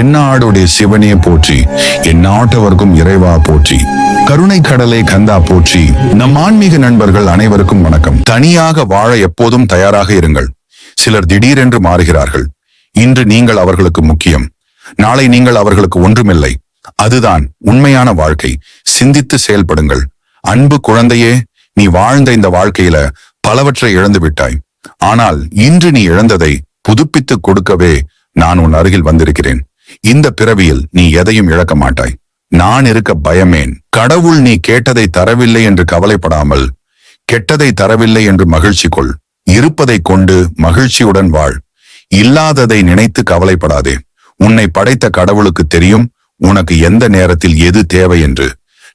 தென்னாடுடைய சிவனே போற்றி. என் நாட்டவர்க்கும் இறைவா போற்றி. கருணை கடலே கந்தா போற்றி. நம் ஆன்மீக நண்பர்கள் அனைவருக்கும் வணக்கம். தனியாக வாழ எப்போதும் தயாராக இருங்கள். சிலர் திடீரென்று மாறுகிறார்கள். இன்று நீங்கள் அவர்களுக்கு முக்கியம். நாளை நீங்கள் அவர்களுக்கு ஒன்றுமில்லை. அதுதான் உண்மையான வாழ்க்கை. சிந்தித்து செயல்படுங்கள். அன்பு குழந்தையே நீ வாழ்ந்த இந்த வாழ்க்கையில பலவற்றை இழந்து விட்டாய். ஆனால் இன்று நீ இழந்ததை புதுப்பித்துக் கொடுக்கவே நான் உன் அருகில் வந்திருக்கிறேன். இந்த பிறவியில் நீ எதையும் இழக்க மாட்டாய். நான் இருக்க பயமேன். கடவுள் நீ கேட்டதை தரவில்லை என்று கவலைப்படாமல் கெட்டதை தரவில்லை என்று மகிழ்ச்சி கொள் இருப்பதை கொண்டு மகிழ்ச்சியுடன் வாழ். இல்லாததை நினைத்து கவலைப்படாதே. உன்னை படைத்த கடவுளுக்கு தெரியும் உனக்கு எந்த நேரத்தில் எது தேவை என்று.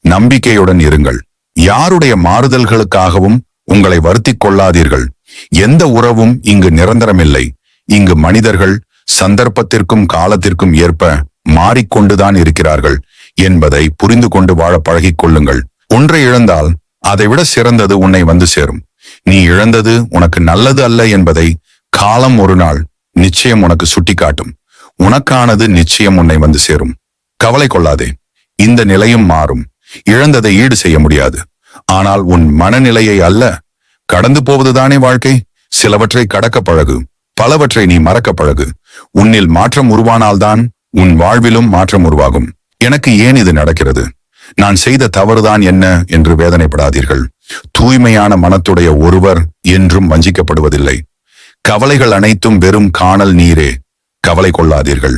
நம்பிக்கையுடன் இருங்கள். யாருடைய மாறுதல்களுக்காகவும் உங்களை வருத்திக் கொள்ளாதீர்கள். எந்த உறவும் இங்கு நிரந்தரமில்லை. இங்கு மனிதர்கள் சந்தர்ப்பத்திற்கும் காலத்திற்கும் ஏற்ப மாறிக்கொண்டுதான் இருக்கிறார்கள் என்பதை புரிந்து கொண்டு வாழ பழகிக் கொள்ளுங்கள். ஒன்றை இழந்தால் அதைவிட சிறந்தது உன்னை வந்து சேரும். நீ இழந்தது உனக்கு நல்லது அல்ல என்பதை காலம் ஒரு நாள் நிச்சயம் உனக்கு சுட்டிக்காட்டும். உனக்கானது நிச்சயம் உன்னை வந்து சேரும். கவலை கொள்ளாதே. இந்த நிலையும் மாறும். இழந்ததை ஈடு செய்ய முடியாது. ஆனால் உன் மனநிலையை அல்ல. கடந்து போவதுதானே வாழ்க்கை? சிலவற்றை கடக்க பழகு. பலவற்றை நீ மறக்க பழகு. உன்னில் மாற்றம் உருவானால்தான் உன் வாழ்விலும் மாற்றம் உருவாகும். எனக்கு ஏன் இது நடக்கிறது? நான் செய்த தவறுதான் என்ன என்று வேதனைப்படாதீர்கள். தூய்மையான மனத்துடைய ஒருவர் என்றும் வஞ்சிக்கப்படுவதில்லை. கவலைகள் அனைத்தும் வெறும் காணல் நீரே. கவலை கொள்ளாதீர்கள்.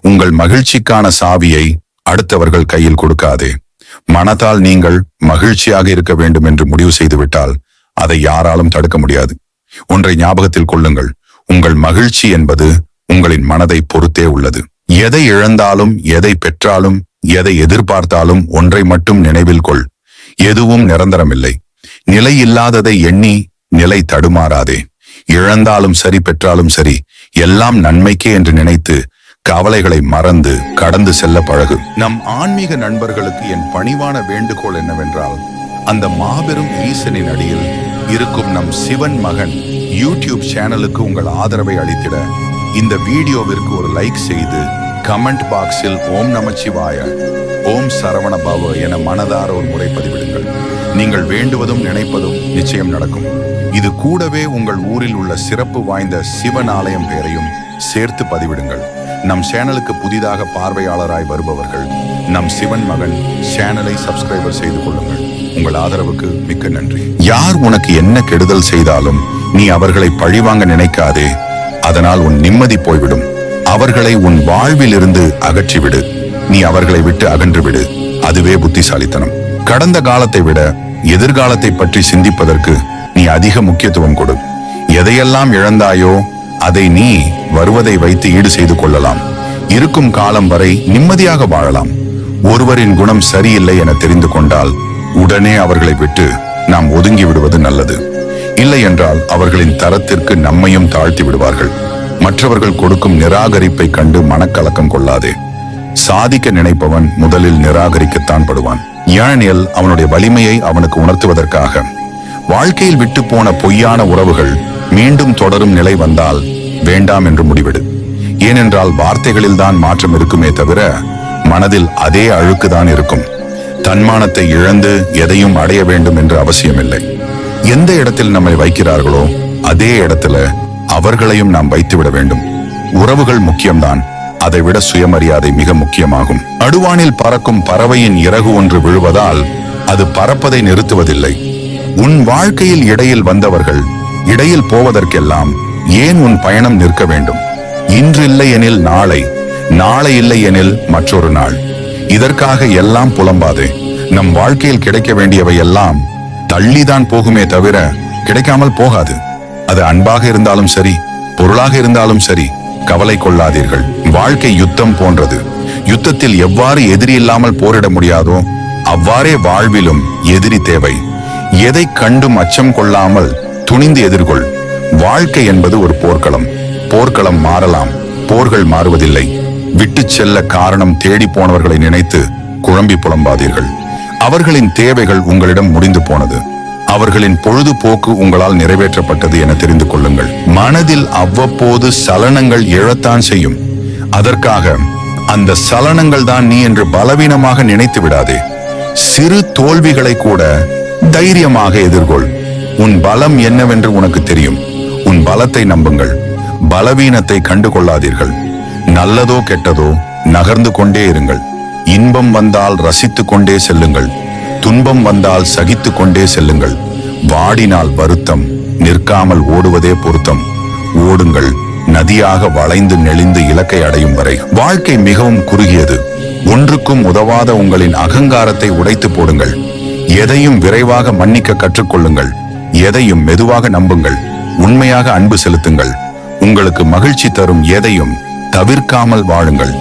உங்கள் மகிழ்ச்சிக்கான சாவியை அடுத்தவர்கள் கையில் கொடுக்காதே. மனத்தால் நீங்கள் மகிழ்ச்சியாக இருக்க வேண்டும் என்று முடிவு செய்துவிட்டால் அதை யாராலும் தடுக்க முடியாது. ஒன்றை ஞாபகத்தில் கொள்ளுங்கள். உங்கள் மகிழ்ச்சி என்பது உங்களின் மனதை பொறுத்தே உள்ளது. எதை இழந்தாலும் எதை பெற்றாலும் எதை எதிர்பார்த்தாலும் ஒன்றை மட்டும் நினைவில் கொள். எதுவும் நிரந்தரமில்லை. நிலை இல்லாததை எண்ணி நிலை தடுமாறாதே. இழந்தாலும் சரி பெற்றாலும் சரி எல்லாம் நன்மைக்கே என்று நினைத்து கவலைகளை மறந்து கடந்து செல்ல பழகு. நம் ஆன்மீக நண்பர்களுக்கு என் பணிவான வேண்டுகோள் என்னவென்றால் அந்த மாபெரும் ஈசனின் அடியில் இருக்கும் நம் சிவன் மகன் யூடியூப் சேனலுக்கு உங்கள் ஆதரவை அளித்திட இந்த வீடியோவிற்கு ஒரு லைக் செய்து கமெண்ட் பாக்ஸில் ஓம் நமச்சிவாய ஓம் சரவண பவ என மனதார ஒரு முறை பதிவிடுங்கள். நீங்கள் வேண்டுவதும் நினைப்பதும் நிச்சயம் நடக்கும். இது கூடவே உங்கள் ஊரில் உள்ள சிறப்பு வாய்ந்த சிவன் ஆலயம் பெயரையும் சேர்த்து பதிவிடுங்கள். நம் சேனலுக்கு புதிதாக பார்வையாளராய் வருபவர்கள் நம் சிவன் மகன் சேனலை சப்ஸ்கிரைபர் செய்து கொள்ளுங்கள். உங்கள் ஆதரவுக்கு மிக்க நன்றி. யார் உனக்கு என்ன கெடுதல் செய்தாலும் நீ அவர்களை பழிவாங்க நினைக்காதே. அதனால் உன் நிம்மதி போய்விடும். அவர்களை உன் வாழ்வில் இருந்து அகற்றிவிடு. நீ அவர்களை விட்டு அகன்று விடு அதுவே புத்திசாலித்தனம். கடந்த காலத்தை விட எதிர்காலத்தை பற்றி சிந்திப்பதற்கு நீ அதிக முக்கியத்துவம் கொடு. எதையெல்லாம் இழந்தாயோ அதை நீ வருவதை வைத்து ஈடு செய்து கொள்ளலாம். இருக்கும் காலம் வரை நிம்மதியாக வாழலாம். ஒருவரின் குணம் சரியில்லை என தெரிந்து கொண்டால் உடனே அவர்களை விட்டு நாம் ஒதுங்கி விடுவது நல்லது. இல்லை என்றால் அவர்களின் தரத்திற்கு நம்மையும் தாழ்த்தி விடுவார்கள். மற்றவர்கள் கொடுக்கும் நிராகரிப்பை கண்டு மனக்கலக்கம் கொள்ளாதே. சாதிக்க நினைப்பவன் முதலில் நிராகரிக்கத்தான் படுவான். ஏழனியல் அவனுடைய வலிமையை அவனுக்கு உணர்த்துவதற்காக. வாழ்க்கையில் விட்டு போன பொய்யான உறவுகள் மீண்டும் தொடரும் நிலை வந்தால் வேண்டாம் என்று முடிவிடு. ஏனென்றால் வார்த்தைகளில் தான் மாற்றம் இருக்குமே தவிர மனதில் அதே அழுக்குதான் இருக்கும். தன்மானத்தை இழந்து எதையும் அடைய வேண்டும் என்று அவசியமில்லை. எந்த இடத்தில் நம்மை வைக்கிறார்களோ அதே இடத்துல அவர்களையும் நாம் வைத்துவிட வேண்டும். உறவுகள் முக்கியம்தான். அதை விட சுயமரியாதை மிக முக்கியமாகும். அடுவானில் பறக்கும் பறவையின் இறகு ஒன்று விழுவதால் அது பறப்பதை நிறுத்துவதில்லை. உன் வாழ்க்கையில் இடையில் வந்தவர்கள் இடையில் போவதற்கெல்லாம் ஏன் உன் பயணம் நிற்க வேண்டும்? இன்றில்லை எனில் நாளை நாளை இல்லை எனில் மற்றொரு நாள். இதற்காக எல்லாம் புலம்பாதே. நம் வாழ்க்கையில் கிடைக்க வேண்டியவை எல்லாம் தள்ளிதான் போகுமே தவிர கிடைக்காமல் போகாது. அது அன்பாக இருந்தாலும் சரி பொருளாக இருந்தாலும் சரி கவலை கொள்ளாதீர்கள். வாழ்க்கை யுத்தம் போன்றது. யுத்தத்தில் எவ்வாறு எதிரி இல்லாமல் போரிட முடியாதோ அவ்வாறே வாழ்விலும் எதிரி தேவை. எதை கண்டும் அச்சம் கொள்ளாமல் துணிந்து எதிர்கொள். வாழ்க்கை என்பது ஒரு போர்க்களம். போர்க்களம் மாறலாம். போர்கள் மாறுவதில்லை. விட்டுச் செல்ல காரணம் தேடி போனவர்களை நினைத்து குழம்பி புலம்பாதீர்கள். அவர்களின் தேவைகள் உங்களிடம் முடிந்து போனது. அவர்களின் பொழுதுபோக்கு உங்களால் நிறைவேற்றப்பட்டது என தெரிந்து கொள்ளுங்கள். மனதில் அவ்வப்போது சலனங்கள் எழத்தான் செய்யும். அதற்காக அந்த சலனங்கள் தான் நீ என்று பலவீனமாக நினைத்து விடாதே. சிறு தோல்விகளை கூட தைரியமாக எதிர்கொள். உன் பலம் என்னவென்று உனக்கு தெரியும். உன் பலத்தை நம்புங்கள். பலவீனத்தை கண்டு கொள்ளாதீர்கள் நல்லதோ கெட்டதோ நகர்ந்து கொண்டே இருங்கள். இன்பம் வந்தால் ரசித்து கொண்டே செல்லுங்கள். துன்பம் வந்தால் சகித்து கொண்டே செல்லுங்கள். வாடினால் வருத்தம் நிற்காமல் ஓடுவதே பொருத்தம். ஓடுங்கள் நதியாக வளைந்து நெளிந்து இலக்கை அடையும் வரை. வாழ்க்கை மிகவும் குறுகியது. ஒன்றுக்கும் உதவாத உங்களின் அகங்காரத்தை உடைத்து போடுங்கள். எதையும் விரைவாக மன்னிக்க கற்றுக்கொள்ளுங்கள். எதையும் மெதுவாக நம்புங்கள். உண்மையாக அன்பு செலுத்துங்கள். உங்களுக்கு மகிழ்ச்சி தரும் எதையும் தவிர்க்காமல் வாழுங்கள்.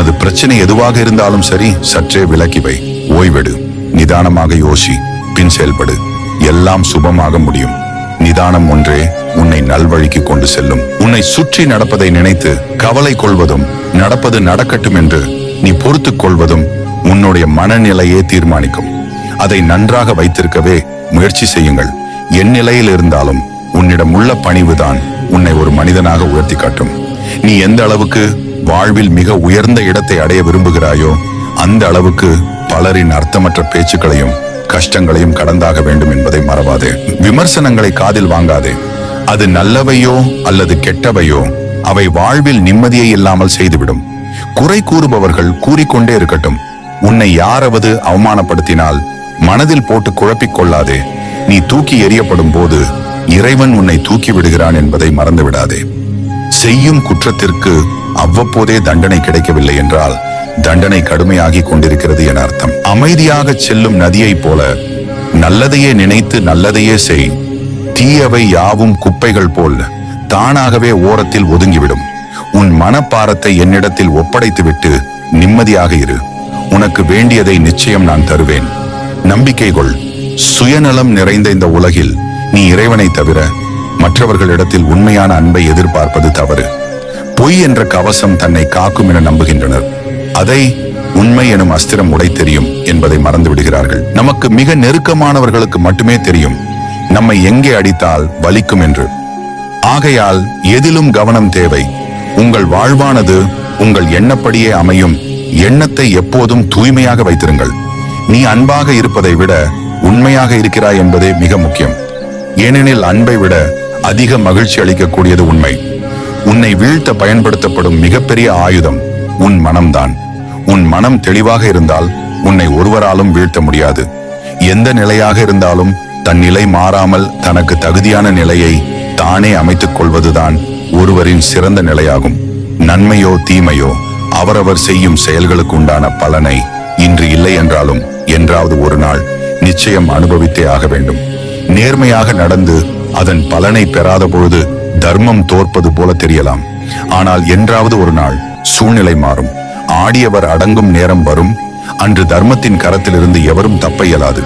உனது பிரச்சனை எதுவாக இருந்தாலும் சரி சற்றே விலக்கி வை. ஓய்வெடு. நிதானமாக யோசி. பின் செயல்படு. எல்லாம் சுபமாக முடியும். நிதானம் ஒன்றே உன்னை நல்வழிக்கு கொண்டு செல்லும். உன்னை சுற்றி நடப்பதை நினைத்து கவலை கொள்வதும் நடப்பது நடக்கட்டும் என்று நீ பொறுத்துக் கொள்வதும் உன்னுடைய மனநிலையே தீர்மானிக்கும். அதை நன்றாக வைத்திருக்கவே முயற்சி செய்யுங்கள். என் நிலையில் இருந்தாலும் உன்னிடம் உள்ள பணிவுதான் உன்னை ஒரு மனிதனாக உயர்த்தி காட்டும். நீ எந்த அளவுக்கு வாழ்வில் மிக உயர்ந்த இடத்தை அடைய விரும்புகிறாயோ அந்த அளவுக்கு பலரின் அர்த்தமற்ற பேச்சுக்களையும் கஷ்டங்களையும் கடந்தாக வேண்டும் என்பதை மறவாதே. விமர்சனங்களை காதில் வாங்காதே. அது நல்லவையோ அல்லது கெட்டவையோ அவை வாழ்வில் நிம்மதியை இல்லாமல் செய்துவிடும். குறை கூறுபவர்கள் கூறிக்கொண்டே இருக்கட்டும். உன்னை யாராவது அவமானப்படுத்தினால் மனதில் போட்டு குழப்பிக் கொள்ளாதே. நீ தூக்கி எறியப்படும் போது இறைவன் உன்னை தூக்கி விடுகிறான் என்பதை மறந்து விடாதே செய்யும் குற்றத்திற்கு அவ்வப்போதே தண்டனை கிடைக்கவில்லை என்றால் தண்டனை கடுமையாகி கொண்டிருக்கிறது என அர்த்தம். அமைதியாக செல்லும் நதியைப் போல நல்லதையே நினைத்து நல்லதையே செய். தீயவை யாவும் குப்பைகள் போல் தானாகவே ஓரத்தில் ஒதுங்கிவிடும். உன் மனப்பாரத்தை என்னிடத்தில் ஒப்படைத்துவிட்டு நிம்மதியாக இரு. உனக்கு வேண்டியதை நிச்சயம் நான் தருவேன். நம்பிக்கை கொள். சுயநலம் நிறைந்த இந்த உலகில் நீ இறைவனை தவிர மற்றவர்களிடத்தில் உண்மையான அன்பை எதிர்பார்ப்பது தவறு. பொய் என்ற கவசம் தன்னை காக்கும் என நம்புகின்றனர். அதை உண்மை எனும் அஸ்திரம் உடை தெரியும் என்பதை மறந்து விடுகிறார்கள் நமக்கு மிக நெருக்கமானவர்களுக்கு மட்டுமே தெரியும். நம்மை எங்கே அடித்தால் வலிக்கும் என்று. ஆகையால் எதிலும் கவனம் தேவை. உங்கள் வாழ்வானது உங்கள் எண்ணப்படியே அமையும். எண்ணத்தை எப்போதும் தூய்மையாக வைத்திருங்கள். நீ அன்பாக இருப்பதை விட உண்மையாக இருக்கிறாய் என்பதே மிக முக்கியம். ஏனெனில் அன்பை விட அதிக மகிழ்ச்சி அளிக்கக்கூடியது உண்மை. உன்னை வீழ்த்த பயன்படுத்தப்படும் மிகப்பெரிய ஆயுதம் உன் மனம்தான். உன் மனம் தெளிவாக இருந்தால் உன்னை ஒருவராலும் வீழ்த்த முடியாது. எந்த நிலையாக இருந்தாலும் தன் நிலை மாறாமல் தனக்கு தகுதியான நிலையை தானே அமைத்துக் கொள்வதுதான் ஒருவரின் சிறந்த நிலையாகும். நன்மையோ தீமையோ அவரவர் செய்யும் செயல்களுக்கு உண்டான பலனை இன்று இல்லை என்றாலும் என்றாவது ஒரு நாள் நிச்சயம் அனுபவித்தே ஆக வேண்டும். நேர்மையாக நடந்து அதன் பலனை பெறாத பொழுது தர்மம் தோற்பது போல தெரியலாம். ஆனால் என்றாவது ஒரு நாள் சூழ்நிலை மாறும். ஆடியவர் அடங்கும் நேரம் வரும். அன்று தர்மத்தின் கரத்திலிருந்து எவரும் தப்ப இயலாது.